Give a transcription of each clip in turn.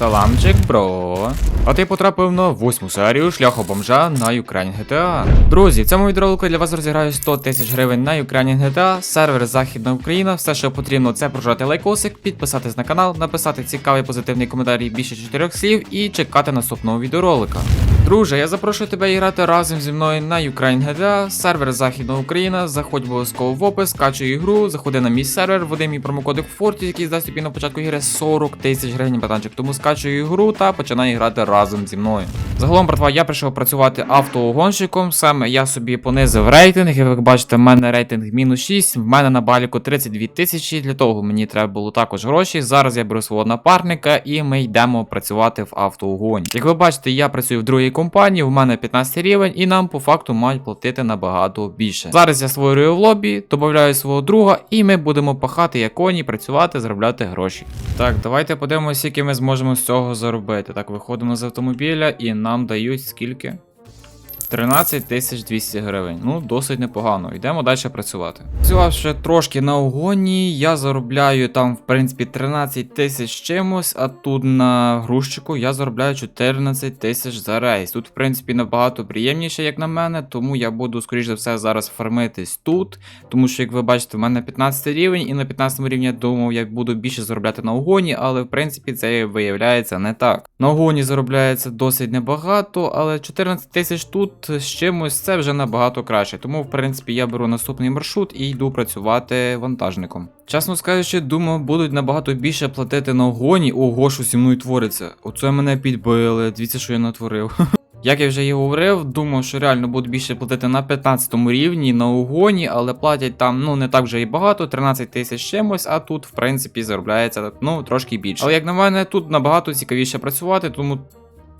Саламчик, бро. А ти потрапив на восьму серію шляху бомжа на Ukraine GTA. Друзі, в цьому відеоролику для вас розіграю 100 тисяч гривень на Ukraine GTA, сервер Західна Україна. Все, що потрібно, це прожати лайкосик, підписатись на канал, написати цікавий позитивний коментар більше 4 слів і чекати наступного відеоролика. Друже, я запрошую тебе грати разом зі мною на Ukraine GTA, сервер Західна Україна. Заходь обов'язково в опис, скачуй ігру, заходи на мій сервер, введи мій промокодик Fortis, який дасть тобі на початку ігри 40 тисяч гривень братанчик. Тому скачуй ігру та починай грати разом зі мною. Загалом, братва, я прийшов працювати автоугонщиком. Саме я собі понизив рейтинг. Як ви бачите, в мене рейтинг мінус 6, в мене на баліку 32 тисячі. Для того мені треба було також гроші. Зараз я беру свого напарника і ми йдемо працювати в автоугоні. Як ви бачите, я працюю в другій компанії, в мене 15 рівень, і нам по факту мають платити набагато більше. Зараз я створюю в лобі, додаю свого друга, і ми будемо пахати як коні, працювати, заробляти гроші. Так, давайте подивимося, скільки ми зможемо з цього заробити. Так, виходимо з автомобіля і нам дають скільки? 13 тисяч 200 гривень. Ну, досить непогано. Йдемо далі працювати. Працювавши трошки на угоні, я заробляю там, в принципі, 13 тисяч чимось, а тут на грузчику я заробляю 14 тисяч за рейс. Тут, в принципі, набагато приємніше, як на мене, тому я буду, скоріш за все, зараз фармитись тут. Тому що, як ви бачите, в мене 15 рівень, і на 15 рівні я думав, я буду більше заробляти на угоні, але в принципі це виявляється не так. На угоні заробляється досить небагато, але 14 тисяч тут з чимось це вже набагато краще. Тому, в принципі, я беру наступний маршрут і йду працювати вантажником. Чесно скажучи, думаю, будуть набагато більше платити на угоні. Ого, що зі мною твориться. Оце мене підбили. Дивіться, що я натворив. Як я вже і говорив, думав, що реально буду більше платити на 15 рівні на угоні, але платять там ну не так вже і багато, 13 тисяч чимось, а тут, в принципі, заробляється ну трошки більше. Але як на мене, тут набагато цікавіше працювати, тому.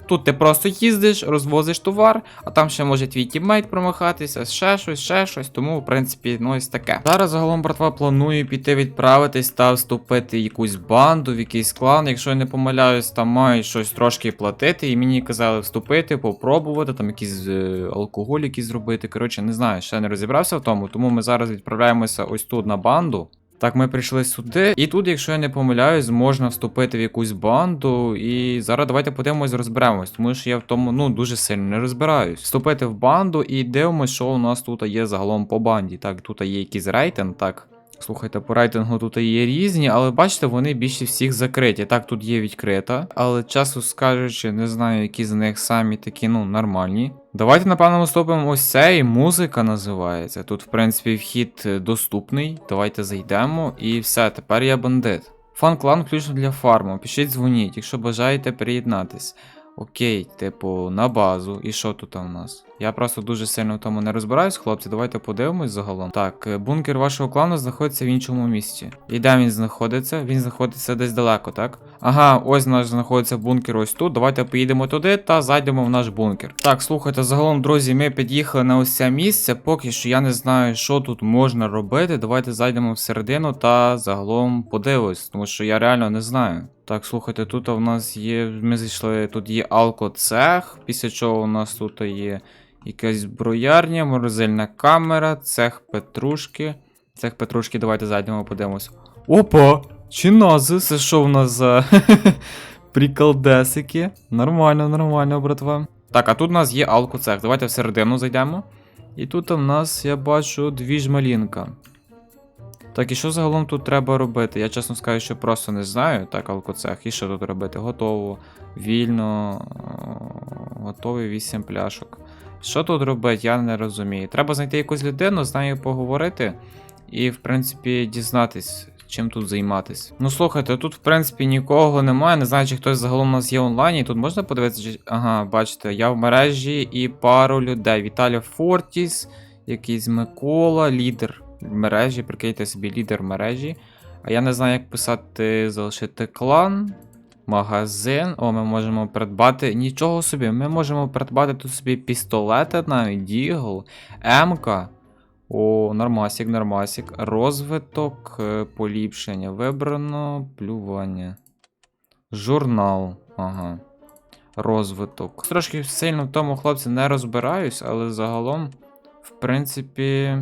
Тут ти просто їздиш, розвозиш товар, а там ще може твій тіммейт промахатися, ще щось, ще щось, тому, в принципі, ну ось таке. Зараз загалом, братва, планую піти відправитись та вступити в якусь банду, в якийсь клан. Якщо я не помиляюсь, там мають щось трошки платити, і мені казали вступити, попробувати, там якісь е, алкоголь якісь зробити. Коротше, не знаю, ще не розібрався в тому, тому ми зараз відправляємося ось тут на банду. Так, ми прийшли сюди, і тут, якщо я не помиляюсь, можна вступити в якусь банду. І зараз давайте подивимось, розберемось, тому що я в тому ну дуже сильно не розбираюсь. Вступити в банду і дивимось, що у нас тут є загалом по банді. Так, тут є якийсь рейтинг, так. Слухайте, по рейтингу тут є різні, але бачите, вони більше всіх закриті. Так, тут є відкрита, але часу скажучи, не знаю, які з них самі такі, ну, нормальні. Давайте, напевно, вступимо ось цей. Музика називається. Тут, в принципі, вхід е, доступний. Давайте зайдемо і все, тепер я бандит. Фан-клан включно для фарму. Пишіть, дзвоніть, якщо бажаєте приєднатись. Окей, типу, на базу. І що тут у нас? Я просто дуже сильно в тому не розбираюсь, хлопці. Давайте подивимось загалом. Так, е, бункер вашого клану знаходиться в іншому місці. І де він знаходиться? Він знаходиться десь далеко, так? Ага, ось наш знаходиться бункер ось тут. Давайте поїдемо туди та зайдемо в наш бункер. Так, слухайте, загалом, друзі, ми під'їхали на ось це місце. Поки що я не знаю, що тут можна робити. Давайте зайдемо всередину та загалом подивимось, тому що я реально не знаю. Так, слухайте, тут у нас є. Ми зайшли, тут є алкоцех, після чого у нас тут є якась зброярня, морозильна камера, цех петрушки. Цех петрушки, давайте зайдемо, подивимось. Опа! Чинази, це що в нас за приколдесики? Нормально, нормально, братва. Так, а тут у нас є алкоцех. Давайте всередину зайдемо. І тут у нас, я бачу, дві жмалінка. Так, і що загалом тут треба робити? Я чесно скажу, що просто не знаю. Так, алкоцех. І що тут робити? Готово. Вільно. Готові 8 пляшок. Що тут робити, я не розумію. Треба знайти якусь людину, з нею поговорити і, в принципі, дізнатись, чим тут займатись. Ну слухайте, тут, в принципі, нікого немає. Не знаю, чи хтось загалом у нас є онлайн. Тут можна подивитися, чи. Ага, бачите, я в мережі і пару людей. Віталій Фортіс, якийсь Микола, лідер мережі. Прикиньте собі, лідер мережі. А я не знаю, як писати, залишити клан. Магазин. О, ми можемо придбати. Нічого собі, ми можемо придбати тут собі пістолети навіть, дігл, М-ка. О, нормасік, нормасік. Розвиток, е, поліпшення. Вибрано плювання. Журнал. Ага. Розвиток. Трошки сильно в тому, хлопці, не розбираюсь, але загалом, в принципі.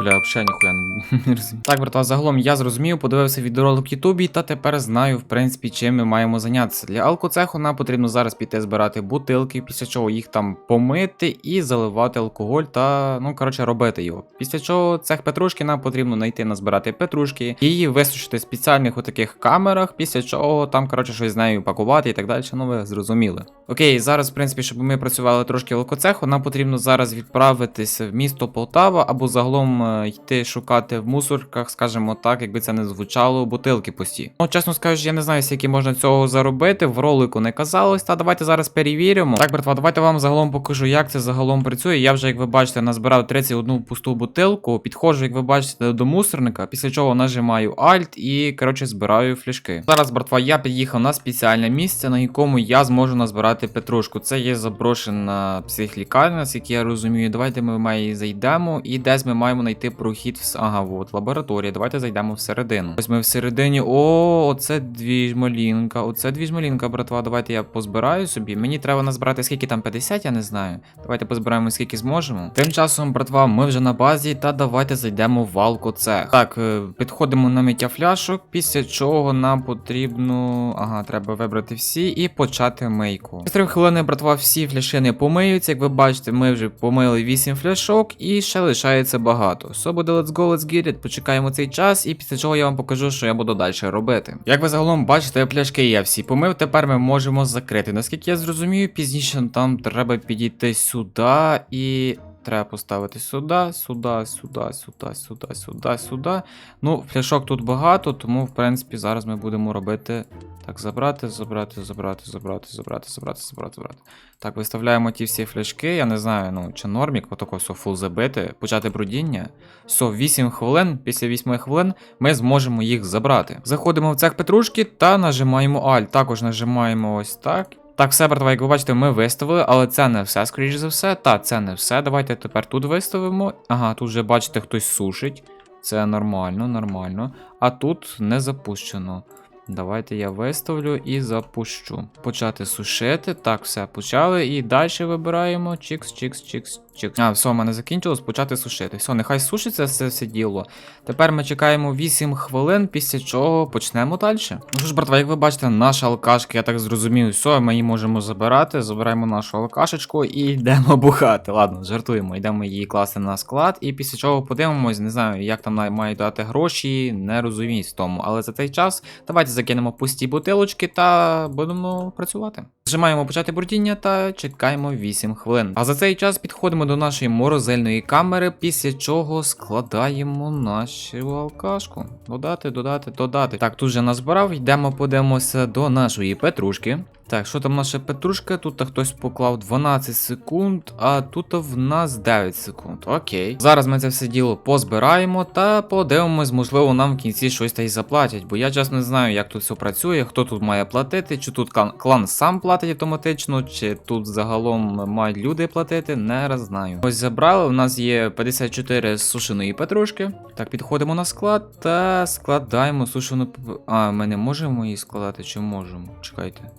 Бля, взагалі ніхуя не, розумію. Так, братва, загалом я зрозумів, подивився відеоролик в Ютубі, та тепер знаю, в принципі, чим ми маємо зайнятися. Для алкоцеху нам потрібно зараз піти збирати бутилки, після чого їх там помити і заливати алкоголь та, ну, коротше, робити його. Після чого цех петрушки нам потрібно знайти назбирати петрушки, її висушити в спеціальних отаких камерах, після чого там, коротше, щось з нею пакувати і так далі. Ну, ви зрозуміли. Окей, зараз, в принципі, щоб ми працювали трошки в алкоцеху, нам потрібно зараз відправитися в місто Полтава або загалом йти шукати в мусорках, скажімо так, якби це не звучало, бутилки пусті. Ну, чесно скажучи, я не знаю, скільки можна цього заробити. В ролику не казалось, та давайте зараз перевіримо. Так, братва, давайте вам загалом покажу, як це загалом працює. Я вже, як ви бачите, назбирав 31 пусту бутилку. Підходжу, як ви бачите, до мусорника, після чого нажимаю Alt і, коротше, збираю фляшки. Зараз, братва, я під'їхав на спеціальне місце, на якому я зможу назбирати петрушку. Це є заброшена психлікарня, наскільки я розумію. Давайте ми в неї зайдемо і десь ми маємо знайти прохід в ага, от лабораторія. Давайте зайдемо всередину. Ось ми всередині. О, оце двіжмалінка. Оце двіжмалінка, братва. Давайте я позбираю собі. Мені треба назбирати скільки там 50, я не знаю. Давайте позбираємо скільки зможемо. Тим часом, братва, ми вже на базі, та давайте зайдемо в алкоцех. Так, е, підходимо на миття фляшок, після чого нам потрібно. Ага, треба вибрати всі і почати мийку. 3 хвилини, братва, всі фляшини помиються. Як ви бачите, ми вже помили 8 фляшок і ще лишається багато. Все буде let's go, let's get it. Почекаємо цей час, і після чого я вам покажу, що я буду далі робити. Як ви загалом бачите, пляшки я всі помив. Тепер ми можемо закрити. Наскільки я зрозумію, пізніше там треба підійти сюди і. Треба поставити сюди, сюди, сюди, сюди, сюди, сюди, сюди. Ну, фляшок тут багато, тому, в принципі, зараз ми будемо робити. Так, забрати, забрати, забрати, забрати, забрати, забрати, забрати, забрати. Так, виставляємо ті всі фляшки. Я не знаю, ну, чи нормік, отако все фул забити, почати брудіння. Все, 8 хвилин, після 8 хвилин ми зможемо їх забрати. Заходимо в цех петрушки та нажимаємо Alt. Також нажимаємо ось так. Так, все, братва, як ви бачите, ми виставили, але це не все, скоріш за все. Та, це не все. Давайте тепер тут виставимо. Ага, тут вже бачите, хтось сушить. Це нормально, нормально. А тут не запущено. Давайте я виставлю і запущу. Почати сушити. Так, все, почали. І далі вибираємо. Чікс, чікс, чікс, чікс. А, все, в мене закінчилось, почати сушити. Все, нехай сушиться це все діло. Тепер ми чекаємо 8 хвилин, після чого почнемо далі. Ну що ж, братва, як ви бачите, наша алкашка, я так зрозумів, все, ми її можемо забирати. Забираємо нашу алкашечку і йдемо бухати. Ладно, жартуємо, йдемо її класти на склад, і після чого подивимось, не знаю, як там мають дати гроші, не розуміюсь в тому. Але за цей час давайте закинемо пусті бутилочки та будемо працювати. Зжимаємо почати брудіння та чекаємо 8 хвилин. А за цей час підходимо до нашої морозильної камери, після чого складаємо нашу алкашку. Додати, додати, додати. Так, тут вже назбирав, йдемо, подивимося до нашої петрушки. Так, що там наша петрушка? Тут хтось поклав 12 секунд, а тут в нас 9 секунд. Окей. Зараз ми це все діло позбираємо та подивимось, можливо, нам в кінці щось та й заплатять. Бо я чесно не знаю, як тут все працює, хто тут має платити, чи тут клан, клан сам платить автоматично, чи тут загалом мають люди платити, не знаю. Ось забрали, у нас є 54 сушеної петрушки. Так, підходимо на склад та складаємо сушену. А, ми не можемо її складати, чи можемо? Чекайте.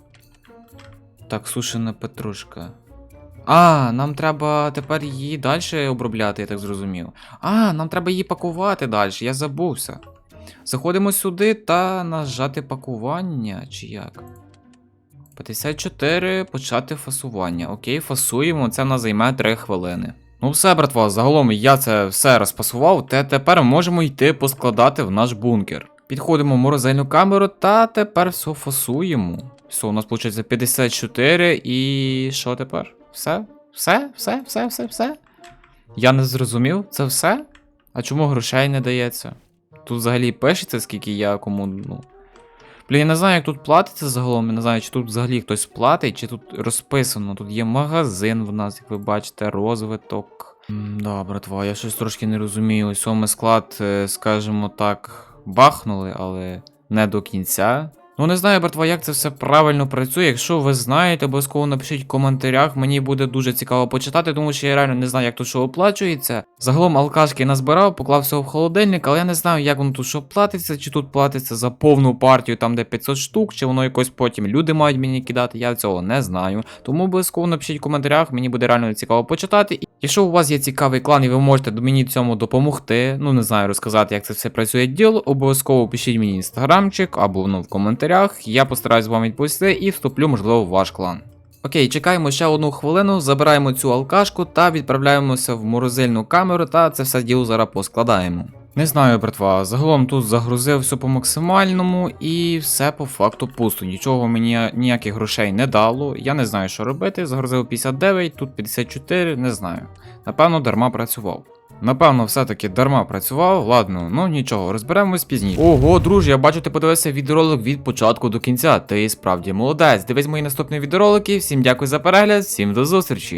Так, сушена петрушка. А, нам треба тепер її далі обробляти, я так зрозумів. А, нам треба її пакувати далі, я забувся. Заходимо сюди та нажати пакування, чи як? 54, почати фасування. Окей, фасуємо, це в нас займе 3 хвилини. Ну все, братва, загалом я це все розпасував, та тепер можемо йти поскладати в наш бункер. Підходимо в морозильну камеру та тепер все фасуємо. Все, у нас виходить 54 і що тепер? Все? Все? Все? Все? Все? Все? Я не зрозумів, це все? А чому грошей не дається? Тут взагалі пишеться, скільки я кому, ну. Блін, я не знаю, як тут платиться загалом, я не знаю, чи тут взагалі хтось платить, чи тут розписано. Тут є магазин в нас, як ви бачите, розвиток. М, Да, братва, я щось трошки не розумію. Ось ми склад, е, скажімо так, бахнули, але не до кінця. Ну не знаю, братва, як це все правильно працює. Якщо ви знаєте, обов'язково напишіть в коментарях. Мені буде дуже цікаво почитати, тому що я реально не знаю, як тут що оплачується. Загалом алкашки назбирав, поклав все в холодильник, але я не знаю, як воно тут що платиться, чи тут платиться за повну партію, там де 500 штук, чи воно якось потім люди мають мені кидати. Я цього не знаю. Тому обов'язково напишіть в коментарях, мені буде реально цікаво почитати. Якщо у вас є цікавий клан і ви можете мені цьому допомогти, ну не знаю розказати, як це все працює діло, обов'язково пишіть мені інстаграмчик або ну в коментарях. Я постараюсь вам відповісти і вступлю, можливо, в ваш клан. Окей, чекаємо ще одну хвилину, забираємо цю алкашку та відправляємося в морозильну камеру та це все діло зараз поскладаємо. Не знаю, братва, загалом тут загрузив все по максимальному і все по факту пусто. Нічого мені ніяких грошей не дало. Я не знаю, що робити. Загрузив 59, тут 54, не знаю. Напевно, дарма працював. Напевно, все-таки дарма працював. Ладно, ну нічого, розберемось пізніше. Ого, друже, я бачу, ти подивився відеоролик від початку до кінця. Ти справді молодець. Дивись мої наступні відеоролики. Всім дякую за перегляд, всім до зустрічі.